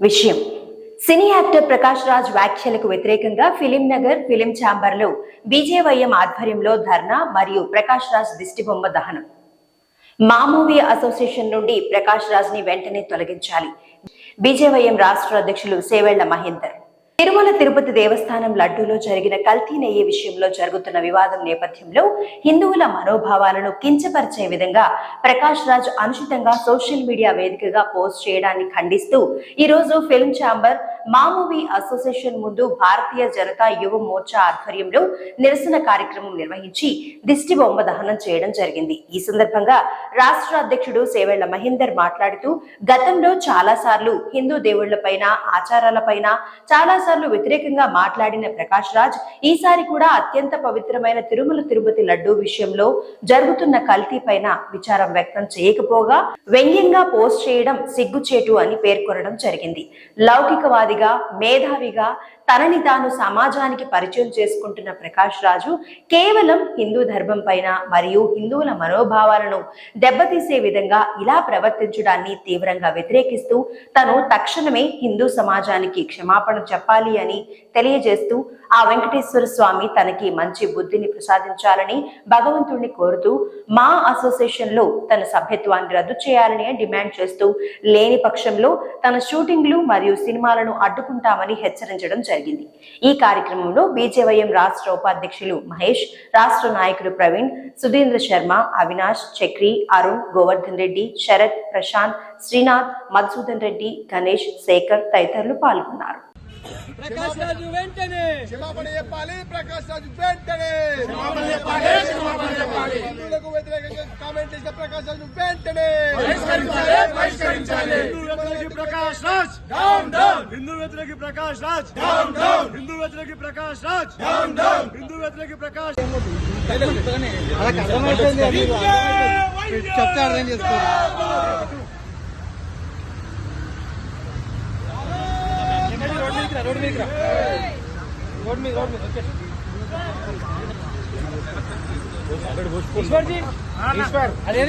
విషయం. Cine actor Prakash Raj వ్యాఖ్యలకు వ్యతిరేకంగా ఫిలిం నగర్ ఫిలిం ఛాంబర్లో బీజేవైఎం ఆధ్వర్యంలో ధర్నా మరియు ప్రకాష్ రాజ్ దిష్టిబొమ్మ దహనం. మా మూవీ అసోసియేషన్ నుండి ప్రకాష్ రాజ్ని వెంటనే తొలగించాలి. బీజేవైఎం రాష్ట్ర అధ్యక్షులు సేవెళ్ళ మహేందర్. తిరుమల తిరుపతి దేవస్థానం లడ్డూలో జరిగిన కల్తీ నెయ్యి విషయంలో జరుగుతున్న వివాదం నేపథ్యంలో హిందువుల మనోభావాలను కించపరిచే విధంగా ప్రకాష్ రాజ్ అనుచితంగా సోషల్ మీడియా వేదికగా పోస్ట్ చేయడాన్ని ఖండిస్తూ ఈ రోజు ఫిల్మ్ ఛాంబర్ మామూవీ అసోసియేషన్ ముందు భారతీయ జనతా యువ మోర్చా ఆధ్వర్యంలో నిరసన కార్యక్రమం నిర్వహించి దిష్టి బొమ్మ దహనం చేయడం జరిగింది. ఈ సందర్భంగా రాష్ట్ర అధ్యక్షుడు సేవెళ్ళ మహేందర్ మాట్లాడుతూ గతంలో చాలా సార్లు హిందూ దేవుళ్ళపైన ఆచారాలపైన చాలా సార్లు వ్యతిరేకంగా మాట్లాడిన ప్రకాష్ రాజ్ ఈసారి కూడా అత్యంత పవిత్రమైన తిరుమల తిరుపతి లడ్డూ విషయంలో జరుగుతున్న కల్తీ పైన విచారం వ్యక్తం చేయకపోగా వ్యంగ్యంగా పోస్ట్ చేయడం సిగ్గుచేటు అని పేర్కొనడం జరిగింది. లౌకికవాదిగా మేధావిగా తనని తాను సమాజానికి పరిచయం చేసుకుంటున్న ప్రకాష్ రాజు కేవలం హిందూ ధర్మం పైన మరియు హిందువుల మనోభావాలను దెబ్బతీసే విధంగా ఇలా ప్రవర్తించడాన్ని తీవ్రంగా వ్యతిరేకిస్తూ తను తక్షణమే హిందూ సమాజానికి క్షమాపణ చెప్పాలి అని తెలియజేస్తూ ఆ వెంకటేశ్వర స్వామి తనకి మంచి బుద్ధిని ప్రసాదించాలని భగవంతుణ్ణి కోరుతూ మా అసోసియేషన్లో తన సభ్యత్వాన్ని రద్దు చేయాలని డిమాండ్ చేస్తూ లేని పక్షంలో తన షూటింగ్లు మరియు సినిమాలను అడ్డుకుంటామని హెచ్చరించడం జరిగింది. ఈ కార్యక్రమంలో బీజేవైఎం రాష్ట్ర ఉపాధ్యక్షులు మహేష్ రాష్ట్ర నాయకులు ప్రవీణ్ సుధీంద్ర శర్మ అవినాష్ చక్రి అరుణ్ గోవర్ధన్ రెడ్డి శరత్ ప్రశాంత్ శ్రీనాథ్ మధుసూదన్ రెడ్డి గణేష్ శేఖర్ తదితరులు పాల్గొన్నారు. ప్రకాష్ రాజు వెంటనే! క్షమాపణ చెప్పాలి. ప్రకాష్ రాజు వెంటనే! క్షమాపణ చెప్పాలి. క్షమాపణ చెప్పాలి. హిందువులకు వ్యతిరేకంగా కామెంట్ చేసిన ప్రకాష్ రాజు వెంటనే! బహిష్కరించాలి. బహిష్కరించాలి. హిందూ వ్యతిరేకి ప్రకాష్ రాజ్! డౌన్ డౌన్ హిందూ వ్యతిరేకి ప్రకాష్ రాజ్ డౌన్ డౌన్ హిందూ వ్యతిరేకి ప్రకాష్ రాజ్ డౌన్ డౌన్ హిందూ వ్యతిరేకి ప్రకాష్ చెప్తే అర్థం చేసుకోరు ఈశ్వర్ జీ ఈశ్వర్ అదే